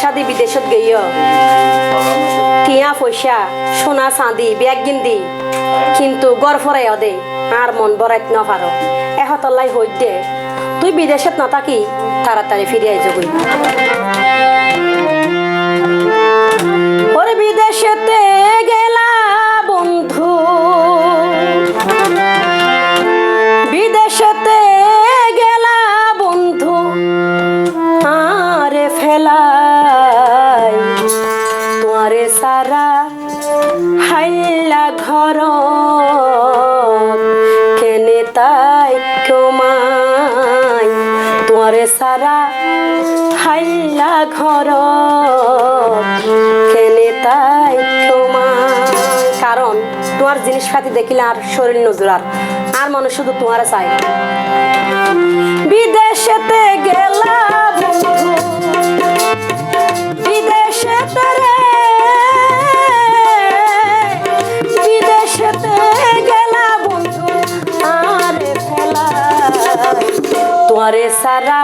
শাদি বিদেশত গইয়। টিয়া পয়সা, সোনা চাঁদি ব্যাগ গিন্দি। কিন্তু গড় ফরাই দে আর মন বরাইত ন পারো এহতল্লাই হইত দে। তুই বিদেশত নাথাকি তাড়াতাড়ি ফিরে আই যাবি ওরে বিদেশেতে গেলা তোমারে সারা হাইলা ঘর। কেনে তাই কমাই কারণ তোমার জিনিসপাতি দেখিলে আর শরীর নজরার আর। মানুষ শুধু তোমার চাই বিদেশেতে গেলা তোমারে সারা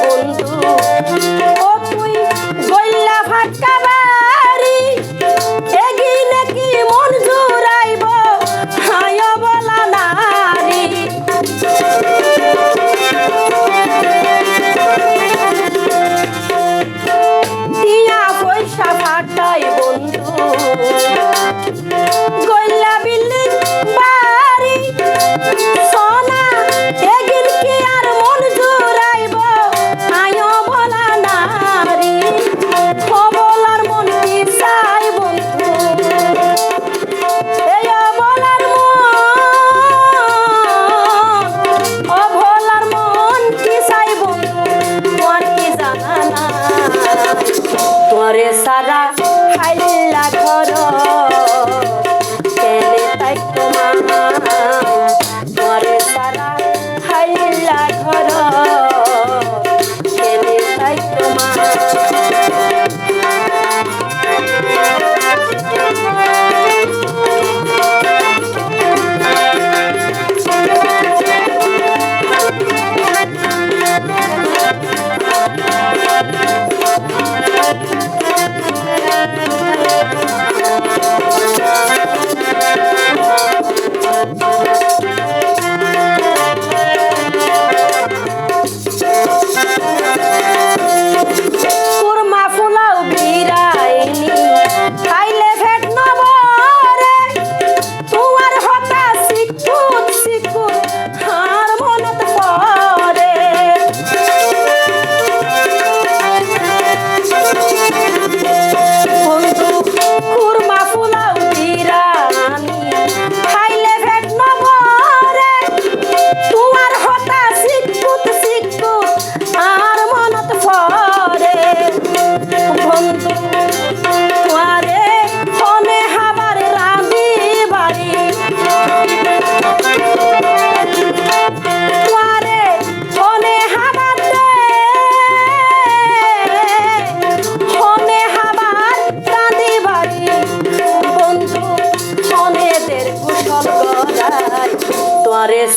বন্ধু ও তুই গইলা ফাটকা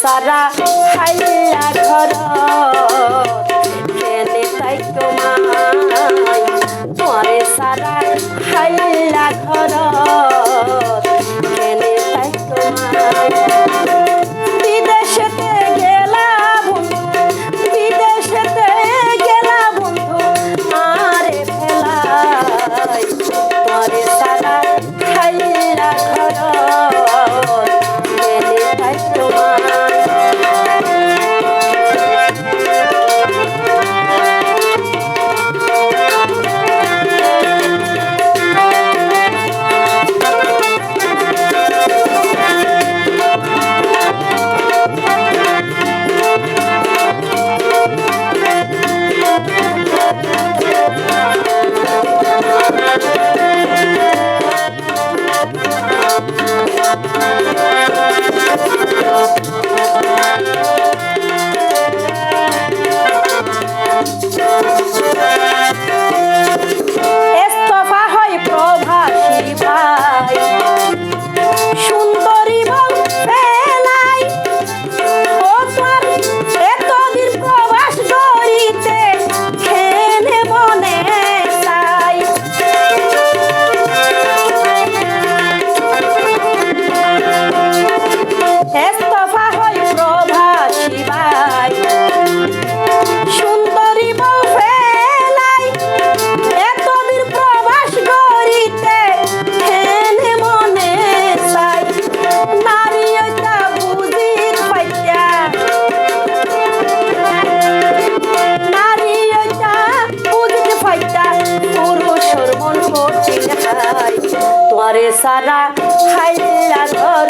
সারা Thank you. সারা হাইলা ধর।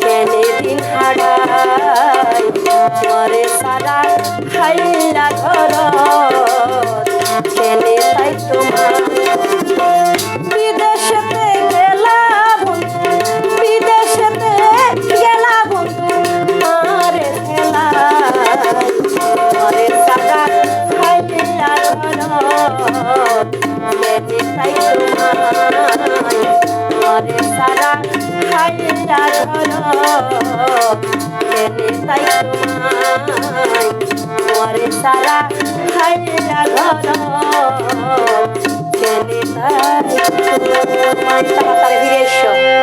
কেনে দিন হারাই তোমারে সারা হাইলা ধর। কেনে তাই তোমার খাইলা ঘর মেনে তাই তোমার সারা তাই তোমার তাড়াতাড়ি ফিরে